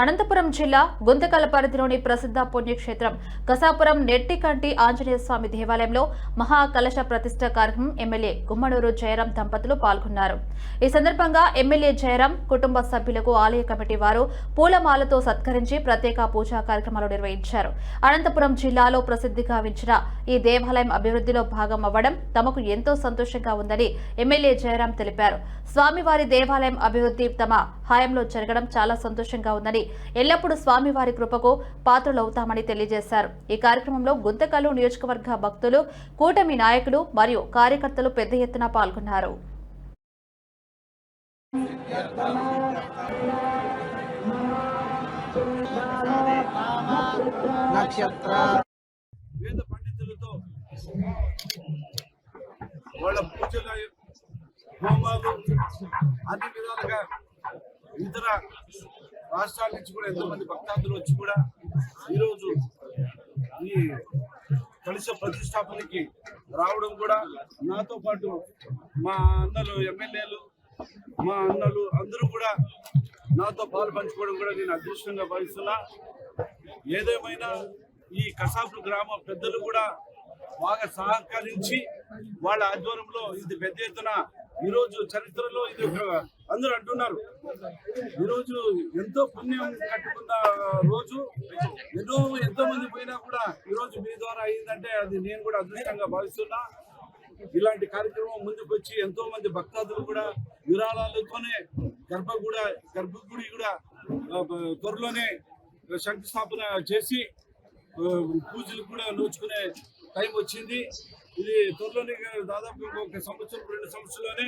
అనంతపురం జిల్లా గుంతకల పరిధిలోని ప్రసిద్ధ పుణ్యక్షేత్రం కసాపురం నెట్టికంటి ఆంజనేయ స్వామి దేవాలయంలో మహా కలశ ప్రతిష్ట కార్యక్రమం ఎమ్మెల్యే గుమ్మడూరు జయరాం దంపతులు పాల్గొన్నారు. ఈ సందర్భంగా ఎమ్మెల్యే జయరాం కుటుంబ సభ్యులకు ఆలయ కమిటీ వారు పూలమాలతో సత్కరించి ప్రత్యేక పూజా కార్యక్రమాలు నిర్వహించారు. అనంతపురం జిల్లాలో ప్రసిద్ధి గావించిన ఈ దేవాలయం అభివృద్ధిలో భాగం అవ్వడం తమకు ఎంతో సంతోషంగా ఉందని ఎమ్మెల్యే జయరాం తెలిపారు. స్వామివారి దేవాలయం అభివృద్ధి తమ హాయంలో జరగడం చాలా సంతోషంగా ఉందని ఎల్లప్పుడూ స్వామివారి కృపకు పాత్రలవుతామని తెలియజేశారు. ఈ కార్యక్రమంలో గుంతకల్లు నియోజకవర్గ భక్తులు కూటమి నాయకులు మరియు కార్యకర్తలు పెద్ద ఎత్తున పాల్గొన్నారు. నక్షత్ర వేద పండితులతో వాళ్ళ హోమాలు అన్ని విధాలుగా ఇతర రాష్ట్రాల నుంచి కూడా ఎంతో మంది భక్తాదులు వచ్చి కూడా ఈరోజు ఈ కలశ ప్రతిష్టాపనకి రావడం కూడా నాతో పాటు మా అన్నలు ఎమ్మెల్యేలు మా అన్నలు అందరూ కూడా నాతో పాలు పంచుకోవడం కూడా నేను అదృష్టంగా భావిస్తున్నా. ఏదేమైనా ఈ కసాపు గ్రామ పెద్దలు కూడా బాగా సహకరించి వాళ్ళ ఆధ్వర్యంలో ఇది పెద్ద ఎత్తున ఈరోజు చరిత్రలో ఇది ఒక అందరూ అంటున్నారు. ఈరోజు ఎంతో పుణ్యం కట్టుకున్న రోజు. ఎన్నో ఎంతో మంది పోయినా కూడా ఈరోజు మీ ద్వారా అయిందంటే అది నేను కూడా అదృష్టంగా భావిస్తున్నా. ఇలాంటి కార్యక్రమం ముందుకు వచ్చి ఎంతో మంది భక్తాదులు కూడా విరాళాలతోనే గర్భగూడ గర్భగుడి కూడా త్వరలోనే శంకుస్థాపన చేసి పూజలు కూడా నోచుకునే టైం వచ్చింది. ఇది త్వరలోనే దాదాపు ఒక సంవత్సరం రెండు సంవత్సరంలోనే